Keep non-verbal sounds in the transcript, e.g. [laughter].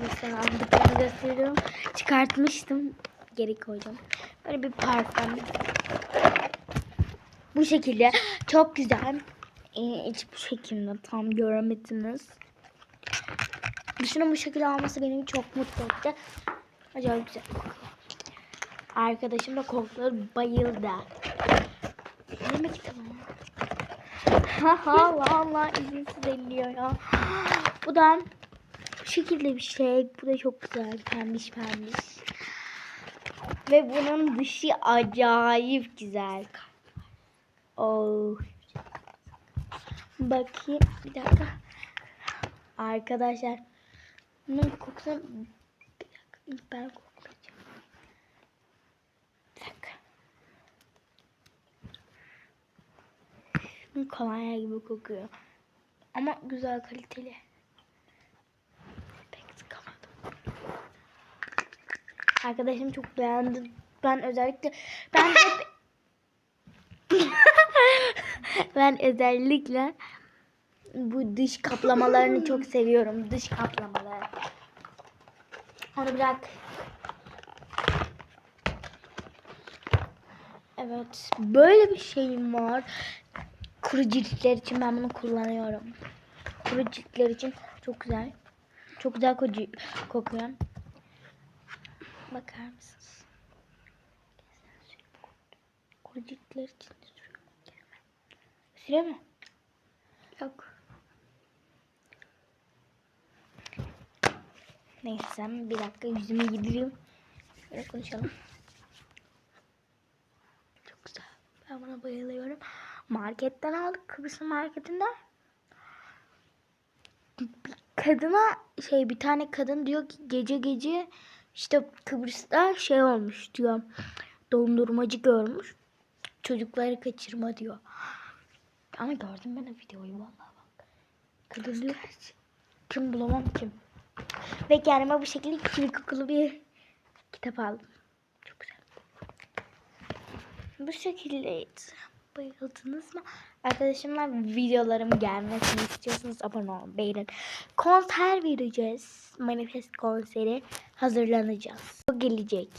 Kıbrıs'tan aldıklarını gösteriyorum. Çıkartmıştım. Geri koyacağım. Böyle bir parfüm. Bu şekilde. Çok güzel. Ee, içi bu şekilde. Tam göremediniz. Dışının bu şekilde alması beni çok mutlu etti. Acayip güzel. Arkadaşım da kokuları bayıldı. Yemek kitabı Haha valla izinsiz elliyor ya. Bu da şekilde bir şey. Bu da çok güzel. Pembiş pembiş. Ve bunun dışı acayip güzel. Oh. Bakayım bir dakika. Arkadaşlar bunun kokusunu bir dakika ben koklayacağım. Bir dakika. Bunun kolonya gibi kokuyor. Ama güzel kaliteli. Arkadaşım çok beğendi. Ben özellikle ben hep [laughs] ben özellikle bu dış kaplamalarını çok seviyorum. Dış kaplamaları. Onu bırak. Evet. Böyle bir şeyim var. Kuru ciltler için ben bunu kullanıyorum. Kuru ciltler için çok güzel. Çok güzel koku kokuyor. Bakar mısınız? Kuru ciltler için de sürüyorum. Sürüyor mu? Yok. Neyse bir dakika yüzümü yedireyim. Böyle konuşalım. Çok güzel. Ben buna bayılıyorum. Marketten aldık. Kıbrıs marketinden. Bir kadına şey bir tane kadın diyor ki gece gece işte Kıbrıs'ta şey olmuş diyor. Dondurmacı görmüş. Çocukları kaçırma diyor. Ama gördüm ben o videoyu vallahi bak. Diyor kim bulamam kim. Ve kendime bu şekilde kivi kokulu bir kitap aldım. Çok güzel. Bu şekildeydi. Bayıldınız mı? Arkadaşımlar videolarım gelmesini istiyorsanız abone olun, beğenin. Konser vereceğiz. Manifest konseri hazırlanacağız. O gelecek.